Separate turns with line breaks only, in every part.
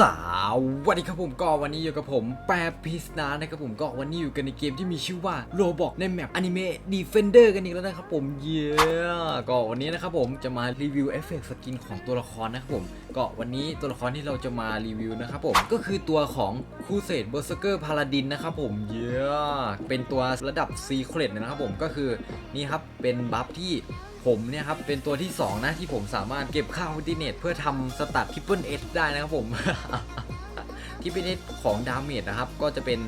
สวัสดีครับผมก็วันนี้อยู่กับผมแปรพิสนานะครับผมก็วันนี้อยู่กันในเกมที่มีชื่อว่าโรบอกในแมปอนิเมะดีเฟนเดอร์กันอีกแล้วนะครับผมเย้ก็วันนี้นะครับผมจะมารีวิวเอฟเฟกต์สกินของตัวละครนะครับผมก็วันนี้ตัวละครที่เราจะมารีวิวนะครับผมก็คือตัวของคูเซตเบอร์เซเกอร์พาลาดินนะครับผมเย้เป็นตัวระดับซีเครตนะครับผมก็คือนี่ครับเป็นบัฟที่ผมเนี่ยครับเป็นตัวที่ 2 นะที่ผมสามารถเก็บค่าอัลติเนตเพื่อทำสตัดทิปเปิลเอได้นะครับผมทิปเปิลเอของดาเมจนะครับ ก็จะเป็น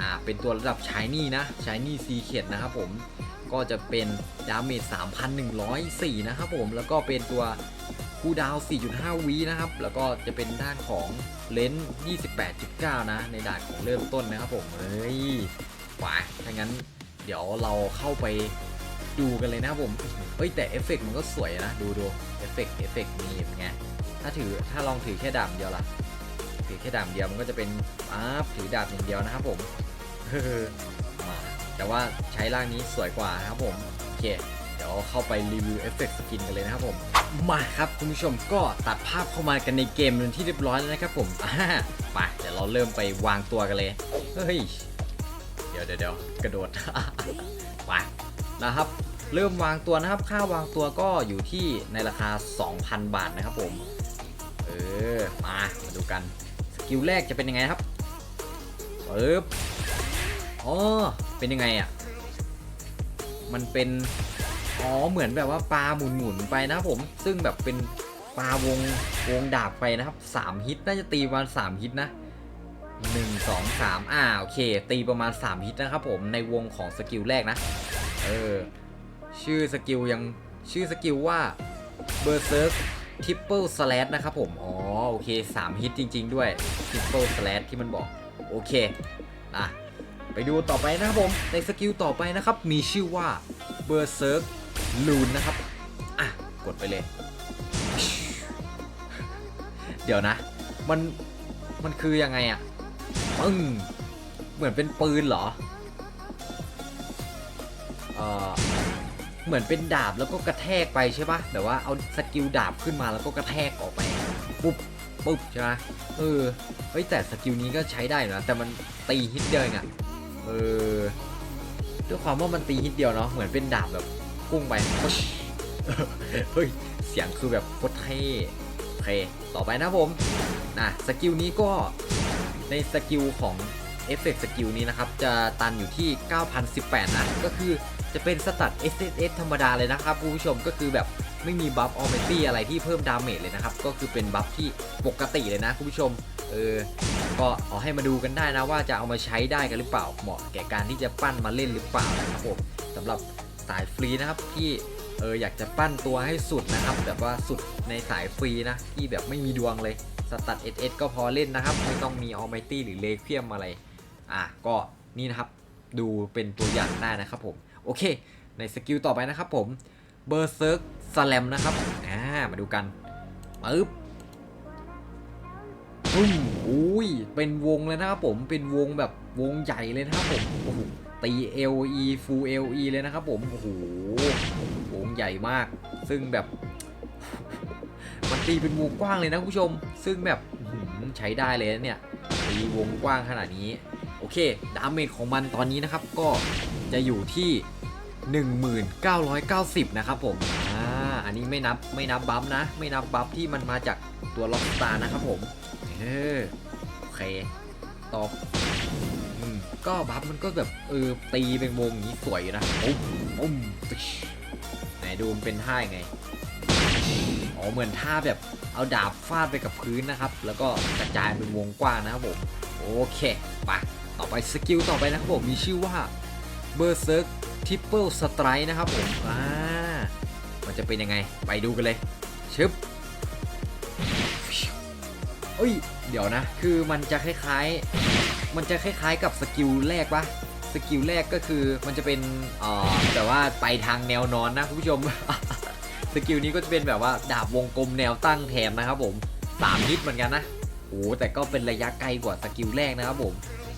อ่าเป็นตัวระดับชายนี่นะชายนี่ซีเ e ดนะครับผมก็จะเป็นดาเมจ3,104 นะครับผมแล้วก็เป็นตัวคูดาว 4.5 วินะครับ แล้วก็จะเป็นด้านของเลนส์ 28.9 นะ ในด่านของเริ่มต้นนะครับผม เฮ้ยหวาถ้างั้นเดี๋ยวเราเข้าไป ดูกันเลยนะครับผมเฮ้ยแต่เอฟเฟกต์มันก็สวยนะ ดูดูเอฟเฟกต์เอฟเฟกต์มีเป็นไงถ้าถือถ้าลองถือแค่ดาบเดียวล่ะ ถือแค่ดาบเดียวมันก็จะเป็นป๊าถือดาบอย่างเดียวนะครับผมเฮ้อมาแต่ว่าใช้ร่างนี้สวยกว่านะครับผมโอเคเดี๋ยวเข้าไปรีวิวเอฟเฟกต์สกินกันเลยนะครับผม มาครับคุณผู้ชมก็ตัดภาพเข้ามากันในเกมเป็นที่เรียบร้อยแล้วนะครับผมไปเดี๋ยวเราเริ่มไปวางตัวกันเลยเฮ้ยเดี๋ยวเดี๋ยวกระโดดไปนะครับ เริ่มวางตัวนะครับ ค่าวางตัวก็อยู่ที่ในราคา 2,000 บาทนะครับผม เออ มา มาดูกัน สกิลแรกจะเป็นยังไงครับปึ๊บอ๋อ เป็นยังไงอะ มันเป็น อ๋อ เหมือนแบบว่าปลาหมุนๆไปนะครับผม ซึ่งแบบเป็นปลาวงวงดาบไปนะครับ 3 ฮิต น่าจะตีประมาณ3ฮิตนะ1 2 3อ่า โอเค ตีประมาณ 3 ฮิตนะครับผม ในวงของสกิลแรกนะ เออ ชื่อสกิลยังชื่อสกิลว่า Berserk Triple Slash นะครับผม อ๋อ โอเค 3 ฮิตจริง ๆ ด้วย Triple Slash ที่มันบอก โอเคอะไปดูต่อไปนะครับผม ในสกิลต่อไปนะครับ มีชื่อว่า Berserk Rune นะครับ อะ กดไปเลย เดี๋ยวนะ มัน มันคือยังไงอะปึ้งเหมือนเป็นปืนเหรอ เอ่อ เหมือนเป็นดาบแล้วก็กระแทกไปใช่ปะแต่ว่าเอาสกิลดาบขึ้นมาแล้วก็กระแทกออกไปปุ๊บปุ๊บใช่ไหมเออเฮ้ยแต่สกิลนี้ก็ใช้ได้นะแต่มันตีฮิตเดียวเองอะเออด้วยความว่ามันตีฮิตเดียวเนาะเหมือนเป็นดาบแบบพุ่งไปเฮ้ยเสียงคือแบบโคตรเท่โอเคต่อไปนะผมนะสกิลนี้ก็ในสกิลของเอฟเฟกต์สกิลนี้นะครับ จะตันอยู่ที่ 9,018 นะ ก็คือ จะเป็นสตัด SSS ธรรมดาเลยนะครับคุณผู้ชมก็คือแบบไม่มีบัฟออเมตี้อะไรที่เพิ่มดาเมจเลยนะครับ ก็คือเป็นบัฟที่ปกติเลยนะคุณผู้ชม เออ ก็เอาให้มาดูกันได้นะว่าจะเอามาใช้ได้กันหรือเปล่า เหมาะแก่การที่จะปั้นมาเล่นหรือเปล่านะครับผมสำหรับสายฟรีนะครับที่เอออยากจะปั้นตัวให้สุดนะครับ แบบว่าสุดในสายฟรีนะที่แบบไม่มีดวงเลยสตัด SS ก็พอเล่นนะครับ ไม่ต้องมีออ m มตี้หรือเลเคียมอะไร อะก็นี่นะครับดูเป็นตัวอย่างได้นะครับผม โอเค ในสกิลต่อไปนะครับผมเบอร์เซิร์กสแลมนะครับอ่ามาดูกันปึ๊บปุ้มอุ้ยเป็นวงเลยนะครับผมเป็นวงแบบวงใหญ่เลยนะครับผมโอ้โหตี LE full LE เลยนะครับผมโอ้โหวงใหญ่มาก ซึ่งแบบมันตีเป็นวงกว้างเลยนะคุณผู้ชม ซึ่งแบบใช้ได้เลยนะเนี่ยตีวงกว้างขนาดนี้ โอเค ดาเมจของมันตอนนี้นะครับ ก็จะอยู่ที่ 1990 นะครับผมอ่าอันนี้ไม่นับไม่นับบัฟนะ ไม่นับบัฟที่มันมาจากตัวล็อกสตาร์นะครับผมเออโอเคต่ออืมก็บัฟมันก็แบบเออตีเป็นวงนี้สวยนะปุ๊บปุ๊บไหนดูมันเป็นท่ายไงอ๋อเหมือนท่าแบบเอาดาบฟาดไปกับพื้นนะครับ แล้วก็กระจายเป็นวงกว้างนะครับผมโอเคไปต่อไปสกิลต่อไปนะครับผมมีชื่อว่าเบอร์เซอร์ Berserk Triple Strike นะครับผมอ่ามันจะเป็นยังไงไปดูกันเลยชึบเอ้ย เดี๋ยวนะ คือมันจะคล้ายๆ มันจะคล้ายๆกับสกิลแรกปะสกิลแรกก็คือมันจะเป็นอ่อแต่ว่าไปทางแนวนอนนะคุณผู้ชม สกิลนี้ก็จะเป็นแบบว่าดาบวงกลมแนวตั้งแถมนะครับผมสามฮิตเหมือนกันนะ โอ้แต่ก็เป็นระยะไกลกว่าสกิลแรกนะครับผม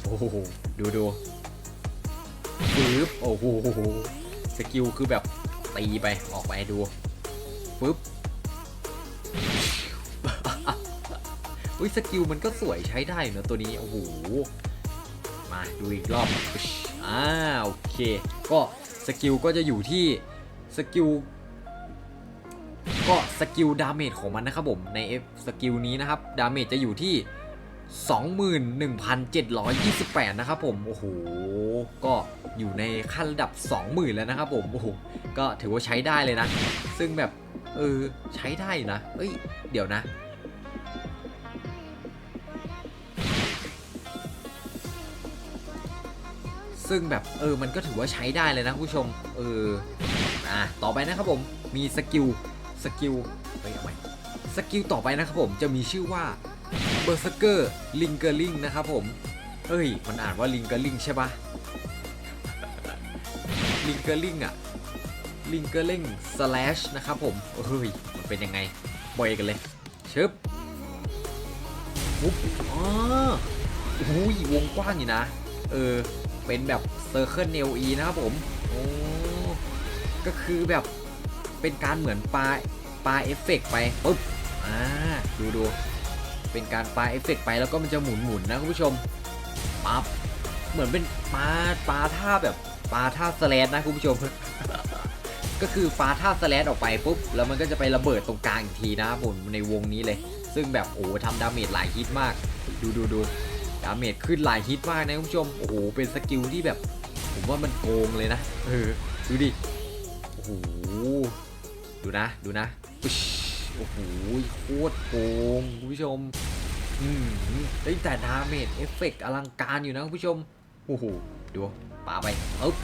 โอ้โห ดูดู ปึ๊บโอ้โหสกิลคือแบบตีไปออกไปดูปึ๊บอุ้ยสกิลมันก็สวยใช้ได้อยู่นะตัวนี้โอ้โหมาดูอีกรอบอ่าโอเค ก็สกิลก็จะอยู่ที่สกิลก็สกิลดาเมจของมันนะครับผมใน F สกิลนี้นะครับดาเมจจะอยู่ที่ 21,728 นะครับผม โอ้โห ก็อยู่ในขั้นระดับ 20,000 แล้วนะครับผม โอ้โห ก็ถือว่าใช้ได้เลยนะ ซึ่งแบบ เออ ใช้ได้นะ เอ้ย เดี๋ยวนะ ซึ่งแบบ เออ มันก็ถือว่าใช้ได้เลยนะผู้ชม เออ อะ ต่อไปนะครับผม มีสกิล สกิล เฮ้ยเอาใหม่สกิลต่อไปนะครับผม จะมีชื่อว่า เบอร์สเกอร์ลิงเกอร์ลิงนะครับผม เอ้ย มันอ่านว่าลิงเกอร์ลิงใช่ปะลิงเกอร์ลิงอะลิงเกอร์ลิงสแลชนะครับผมเฮ้ย มันเป็นยังไงบ่อยกันเลยชึบปุ๊บอ๋อโอ้ยวงกว้างอยู่นะ เออ เป็นแบบเซอร์เคิลเนลอีนะครับผม โอ้ ก็คือแบบเป็นการเหมือนปลาปลาเอฟเฟกต์ไปปุ๊บ อ่า ดูดู เป็นการปาเอฟเฟกต์ไปแล้วก็มันจะหมุนหมุนๆนะคุณผู้ชมปั๊บเหมือนเป็นปลาปลาท่าแบบปลาท่าสแลดนะคุณผู้ชม ก็คือปลาท่าสแลดออกไปปุ๊บแล้วมันก็จะไประเบิดตรงกลางอีกทีนะผมในวงนี้เลย ซึ่งแบบโอ้โหทำดาเมจหลายฮิตมาก ดูดูดูดาเมจขึ้นหลายฮิตมากนะคุณผู้ชมโอ้โหเป็นสกิลที่แบบ ผมว่ามันโกงเลยนะเออดูดิโอ้โหดูนะดูนะปึ๊ โอ้โหโคตรโกงคุณผู้ชม อืมเฮ้แต่ดาเมจเอฟเฟกต์อลังการอยู่นะคุณผู้ชม โอ้โห ดูปาไปอึ๊บ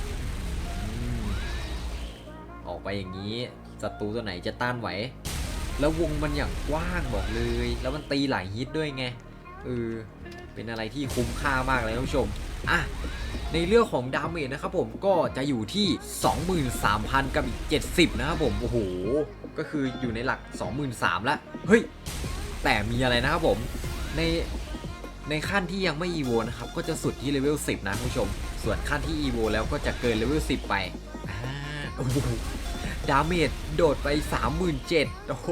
ออกไปอย่างนี้ ศัตรูตัวไหนจะต้านไหว แล้ววงมันอย่างกว้างบอกเลย แล้วมันตีหลายฮิตด้วยไง เออ เป็นอะไรที่คุ้มค่ามากเลยนะคุณผู้ชม อะ ในเรื่องของดาเมจนะครับผม ก็จะอยู่ที่ 23,000 กับอีก 70 นะครับผม โอ้โห ก็คืออยู่ในหลัก 23,000แล้วเฮ้ย แต่มีอะไรนะครับผม ในในขั้นที่ยังไม่อีโวนะครับ ก็จะสุดที่เลเวล 10 นะคุณผู้ชม ส่วนขั้นที่อีโวแล้วก็จะเกินเลเวล 10 ไปอ่าโอ้โหดาเมจโดดไป 37,000โอ้โห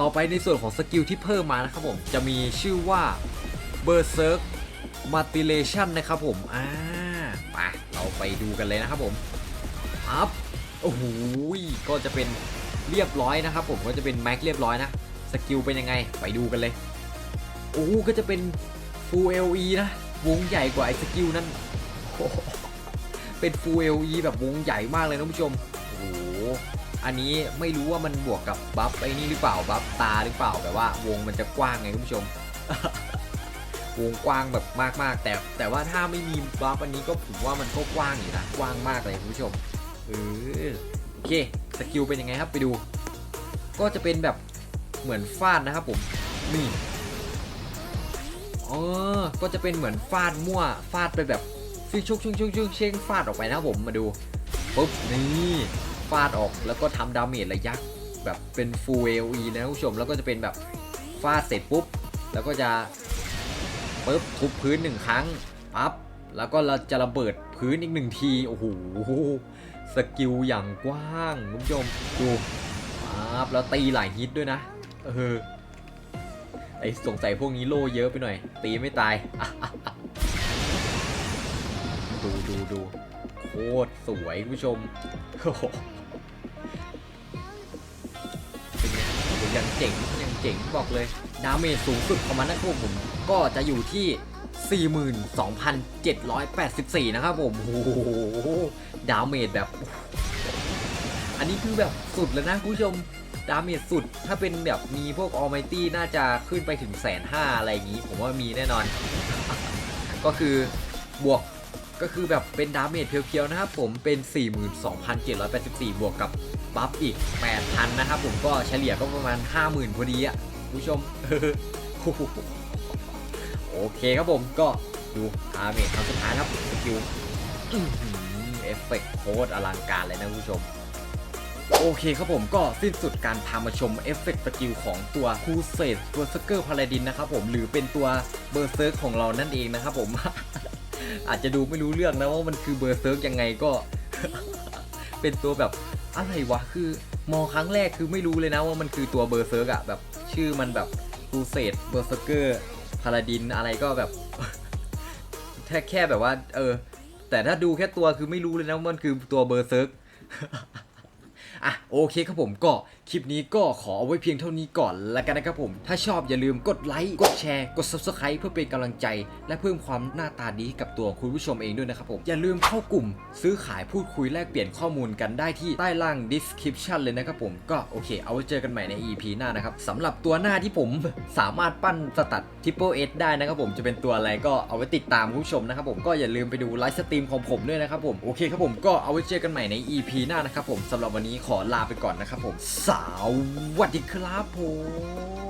ต่อไปในส่วนของสกิลที่เพิ่มมานะครับผม จะมีชื่อว่า Berserk m a t i l a t i o n นะครับผม อ่าไปเราไปดูกันเลยนะครับผมอัพ โอ้โหก็จะเป็นเรียบร้อยนะครับ ผมก็จะเป็นแม็กเรียบร้อยนะสกิลเป็นยังไงไปดูกันเลยโอ้ก็จะเป็น Full LE นะวงใหญ่กว่าไอ้สกิลนั้นเป็น Full LE แบบวงใหญ่มากเลยนะผู้ชมโอ้โหอันนี้ไม่รู้ว่ามันบวกกับบัฟไอ้นี่หรือเปล่าบัฟตาหรือเปล่าแบบว่าวงมันจะกว้างไงคุณผู้ชมวงกว้างแบบมากๆ แต่แต่ว่าถ้าไม่มีบัฟอันนี้ก็ผมว่ามันก็กว้างอยู่นะกว้างมากเลยคุณผู้ชม เออโอเคสกิลเป็นยังไงครับไปดู ก็จะเป็นแบบเหมือนฟาดนะครับผมนี่อ๋อก็จะเป็นเหมือนฟาดมั่วฟาดไปแบบฟิชุกชุกชุกชุกเช่งฟาดออกไปนะครับผมมาดูปุ๊บนี่ฟาดออกแล้วก็ทำดาเมจระยะแบบเป็น full AOE นะคุณผู้ชมแล้วก็จะเป็นแบบฟาดเสร็จปุ๊บ แล้วก็จะปุ๊บทุบพื้นหนึ่งครั้งปั๊บแล้วก็เราจะระเบิดพื้นอีกหนึ่งทีโอ้โห สกิลอย่างกว้างคุณผู้ชมดูปั๊บแล้วตีหลายฮิตด้วยนะ เออไอสงสัยพวกนี้โลเยอะไปหน่อย ตีไม่ตาย ดูดูดูโคตรสวยคุณผู้ชมโหเป็นไงโอ้โหยังเจ๋งยังเจ๋งบอกเลย ดาเมจสูงสุดของมันนะครับผมก็จะอยู่ที่ 42,784 นะครับผมโอ้โหดาเมจแบบ อันนี้คือแบบสุดแล้วนะคุณผู้ชม ดาเมจสุด ถ้าเป็นแบบมีพวกออ m มตี้น่าจะขึ้นไปถึงแสนห้าอะไรอย่างนี้ ผมว่ามีแน่นอน ก็คือบวกก็คือแบบเป็นดาเมจเพียวๆนะครับผมเป็น 42,784 บวกกับบัฟอีก 8,000 นะครับผมก็เฉลี่ยก็ประมาณ 50,000 พอดีอะคุณผู้ชม โอเคครับผมก็ดูดาเมจครั้งสุดท้ายนะครับสกิลเอฟเฟกโคตรอลังการเลยนะคุณผู้ชม โอเคครับผมก็สิ้นสุดการพามาชมเอฟเฟกสกิลของตัวคูเซตตัวสเกอร์พาลาดินนะครับผมหรือเป็นตัวเบอร์เซิร์กของเรานั่นเองนะครับผม อาจจะดูไม่รู้เรื่องนะว่ามันคือเบอร์เซิร์กยังไงก็ เป็นตัวแบบอะไรวะคือมองครั้งแรกคือไม่รู้เลยนะว่ามันคือตัวเบอร์เซิร์กอะแบบชื่อมันแบบคูเซตเบอร์เซเกอร์าลาดินอะไรก็แบบ แค่แค่แบบว่า เออ แต่ถ้าดูแค่ตัวคือไม่รู้เลยนะมันคือตัวเบอร์เซิร์ก อะโอเคครับผมก็คลิปนี้ก็ขอเอาไว้เพียงเท่านี้ก่อนแล้วกันนะครับผม ถ้าชอบอย่าลืมกดไลค์กดแชร์กด subscribe เพื่อเป็นกำลังใจ และเพิ่มความหน้าตาดีกับตัวคุณผู้ชมเองด้วยนะครับผมอย่าลืมเข้ากลุ่ม ซื้อขายพูดคุยแลกเปลี่ยนข้อมูลกันได้ที่ใต้ล่าง description เลยนะครับผมก็โอเค เอาไว้เจอกันใหม่ใน EP หน้านะครับสำหรับตัวหน้าที่ผมสามารถปั้นสตัด triple S ได้นะครับผมจะเป็นตัวอะไรก็เอาไว้ติดตามคุณผู้ชมนะครับผมก็อย่าลืมไปดูไลฟ์สตรีมของผมด้วยนะครับผมโอเคครับผมก็เอาไว้เจอกันใหม่ใน EP หน้านะครับผมสำหรับวันนี้ขอลาไปก่อนนะครับผม สวัสดีครับผม